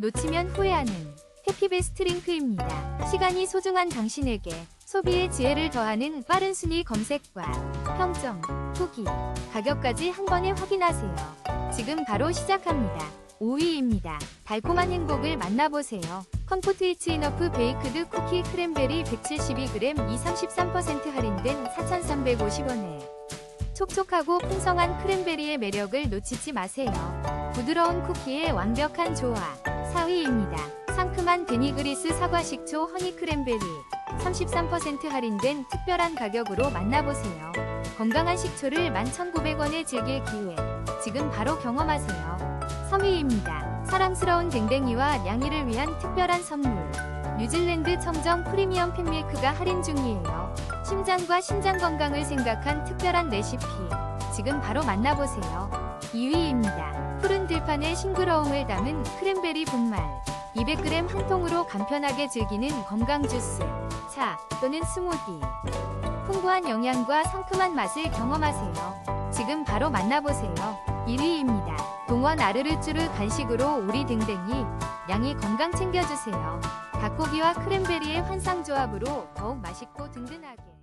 놓치면 후회하는 해피베스트 링크입니다. 시간이 소중한 당신에게 소비의 지혜를 더하는 빠른 순위 검색과 평점, 후기, 가격까지 한 번에 확인하세요. 지금 바로 시작합니다. 5위입니다. 달콤한 행복을 만나보세요. 컴포트 이츠 이너프 베이크드 쿠키 크랜베리 172g 이 33% 할인된 4,350원에 촉촉하고 풍성한 크랜베리의 매력을 놓치지 마세요. 부드러운 쿠키의 완벽한 조화 4위입니다. 상큼한 데니그리스 사과 식초 허니 크랜베리 33% 할인된 특별한 가격으로 만나보세요. 건강한 식초를 11,900원에 즐길 기회 지금 바로 경험하세요. 3위입니다. 사랑스러운 댕댕이와 냥이를 위한 특별한 선물. 뉴질랜드 첨정 프리미엄 팬밀크가 할인 중이에요. 심장과 신장 건강을 생각한 특별한 레시피. 지금 바로 만나보세요. 2위입니다. 푸른 들판의 싱그러움을 담은 크랜베리 분말. 200g 한 통으로 간편하게 즐기는 건강 주스, 차 또는 스무디. 풍부한 영양과 상큼한 맛을 경험하세요. 지금 바로 만나보세요. 1위입니다. 동원 아르르쭈르 간식으로 우리 댕댕이 양이 건강 챙겨주세요. 닭고기와 크랜베리의 환상 조합으로 더욱 맛있고 든든하게.